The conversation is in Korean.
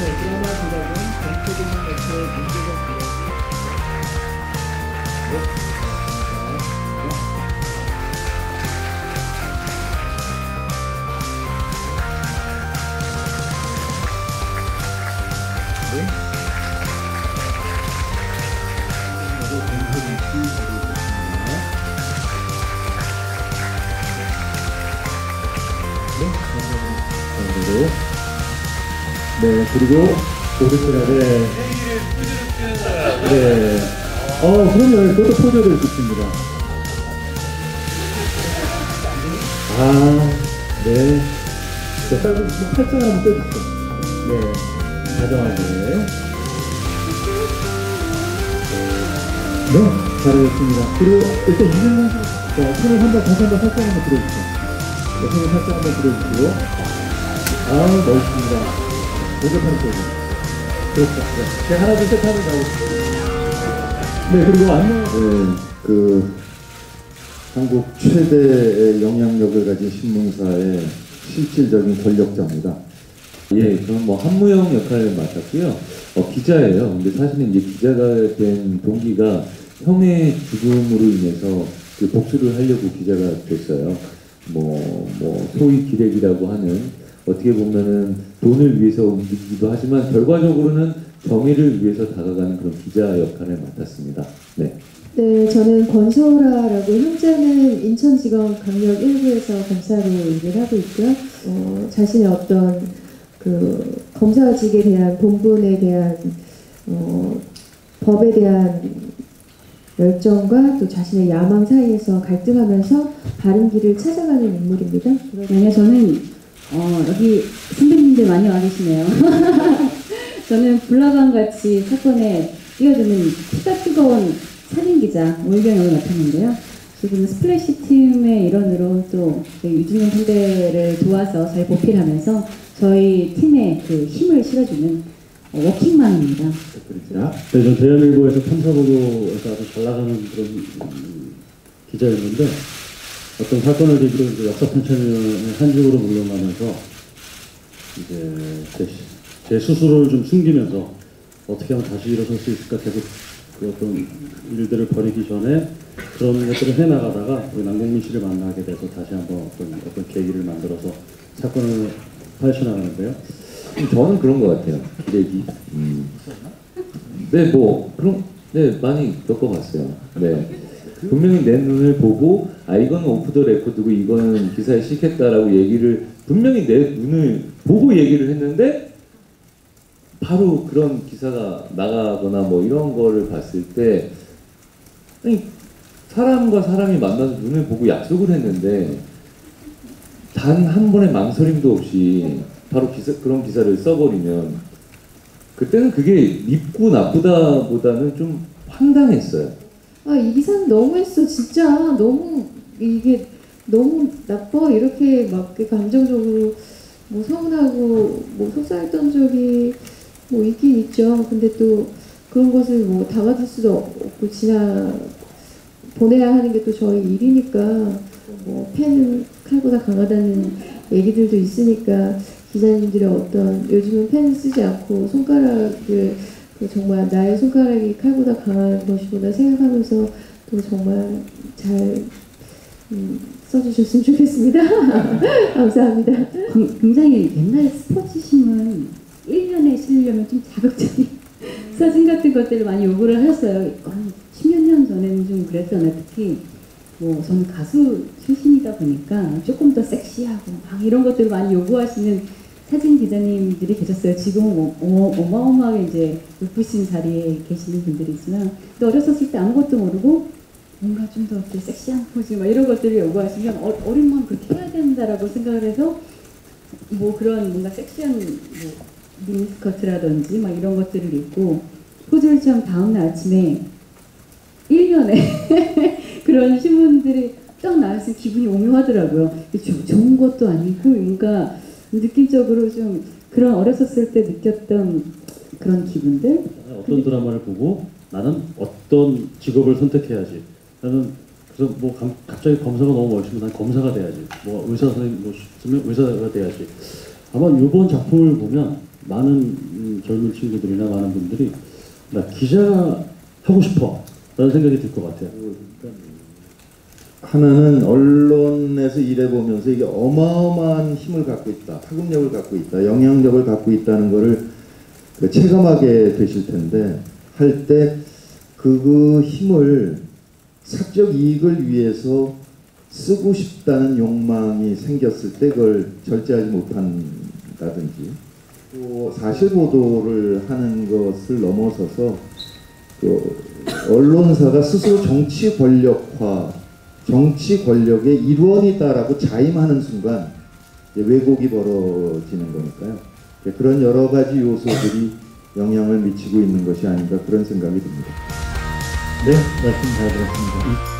드라마 제작은 전체적인 것에 문제가 있습 네, 그리고 오르트라, 네. 네. 어, 그럼요. 그것도 포즈를 듣습니다. 아, 네. 자, 빨리 팔짱 한번 떼주세요. 네. 다정하게. 네, 잘하셨습니다. 그리고 일단 이준만 자, 손을 한번 다시 한번 살짝 한번 들어주세요. 네, 손을 살짝 한번 들어주시고. 아, 멋있습니다. 오겹하는 소리. 그렇죠. 네, 제가 하나, 둘, 셋 하면 나오겠습니다. 네, 그리고 안녕. 네, 그 한국 최대의 영향력을 가진 신문사의 실질적인 권력자입니다. 예, 저는 뭐 한무영 역할을 맡았고요. 어, 기자예요. 근데 사실은 이제 기자가 된 동기가 형의 죽음으로 인해서 그 복수를 하려고 기자가 됐어요. 뭐, 뭐, 소위 기레기라고 하는 어떻게 보면은 돈을 위해서 움직이기도 하지만 결과적으로는 정의를 위해서 다가가는 그런 기자 역할을 맡았습니다. 네. 네, 저는 권소라라고 현재는 인천지검 강력 1부에서 검사로 일을 하고 있고요. 어, 자신의 어떤 그 검사직에 대한 본분에 대한 어, 법에 대한 열정과 또 자신의 야망 사이에서 갈등하면서 바른 길을 찾아가는 인물입니다. 아니요, 저는 어, 여기 선배님들 많이 와 계시네요. 저는 불나방 같이 사건에 뛰어드는 피가 뜨거운 살인 기자 오일경 을 맡았는데요. 지금 스플래시 팀의 일원으로 또 유진영 선배를 도와서 잘 보필하면서 저희 팀에 그 힘을 실어주는 어, 워킹맘입니다. 부탁드립니다. 네, 저 대한일보에서 탐사보도에서 아주 잘 나가는 그런 음, 기자였는데 어떤 사건을 계기로 이제 역사 편찬위원회 한직으로 물러나면서 이제 제, 제 스스로를 좀 숨기면서 어떻게 하면 다시 일어설 수 있을까 계속 그 어떤 일들을 벌이기 전에 그런 것들을 해나가다가 우리 남궁민 씨를 만나게 돼서 다시 한번 어떤 어떤 계기를 만들어서 사건을 파헤쳐나가는데요. 저는 그런 것 같아요. 기레기. 음. 네, 뭐 그런 네 많이 겪어봤어요. 네. 분명히 내 눈을 보고 아 이거는 오프 더 레코드고 이거는 기사에 싣겠다라고 얘기를 분명히 내 눈을 보고 얘기를 했는데 바로 그런 기사가 나가거나 뭐 이런 거를 봤을 때 아니 사람과 사람이 만나서 눈을 보고 약속을 했는데 단 한 번의 망설임도 없이 바로 기사, 그런 기사를 써버리면 그때는 그게 밉고 나쁘다보다는 좀 황당했어요. 아, 이 기사는 너무했어. 진짜 너무 이게 너무 나빠. 이렇게 막 감정적으로 뭐 서운하고 뭐 속상했던 적이 뭐 있긴 있죠. 근데 또 그런 것을 뭐 담아둘 수도 없고 지나 보내야 하는 게 또 저희 일이니까 뭐 펜은 칼보다 강하다는 얘기들도 있으니까 기자님들의 어떤 요즘은 펜 쓰지 않고 손가락을 그 정말 나의 손가락이 칼보다 강한 것이구나 생각하면서 또 정말 잘 음, 써주셨으면 좋겠습니다. 감사합니다. 굉- 굉장히 옛날 스포츠 신문 1년에 실으려면 좀 자극적인 사진 같은 것들을 많이 요구를 하셨어요. 한 10몇 년 전에는 좀 그랬잖아요. 특히 뭐 저는 가수 출신이다 보니까 조금 더 섹시하고 막 이런 것들을 많이 요구하시는 사진 기자님들이 계셨어요. 지금은 어마어마하게 이제 높으신 자리에 계시는 분들이지만 또 어렸었을 때 아무것도 모르고 뭔가 좀더 섹시한 포즈 막 이런 것들을 요구하시면 어, 어린 마음 그렇게 해야 된다라고 생각을 해서 뭐 그런 뭔가 섹시한 뭐 미니스커트라든지 막 이런 것들을 입고 포즈를 취한 다음날 아침에 1년에 그런 신문들이 딱 나왔을 때 기분이 오묘하더라고요. 조- 좋은 것도 아니고 뭔가 느낌적으로 좀 그런 어렸었을 때 느꼈던 그런 기분들 어떤 드라마를 보고 나는 어떤 직업을 선택해야지. 나는 그래서 뭐 감- 갑자기 검사가 너무 멋있으면 난 검사가 돼야지. 뭐 의사 선생님 뭐 있으면 의사가 돼야지. 아마 이번 작품을 보면 많은 음, 젊은 친구들이나 많은 분들이 나 기자 하고 싶어 라는 생각이 들 것 같아요. 하나는 언론에서 일해보면서 이게 어마어마한 힘을 갖고 있다, 파급력을 갖고 있다, 영향력을 갖고 있다는 것을 그 체감하게 되실 텐데 할 때 그 힘을 사적 이익을 위해서 쓰고 싶다는 욕망이 생겼을 때 그걸 절제하지 못한다든지 또 사실 보도를 하는 것을 넘어서서 그 언론사가 스스로 정치 권력화 정치 권력의 일원이다라고 자임하는 순간 왜곡이 벌어지는 거니까요. 그런 여러 가지 요소들이 영향을 미치고 있는 것이 아닌가 그런 생각이 듭니다. 네, 말씀 잘 들었습니다.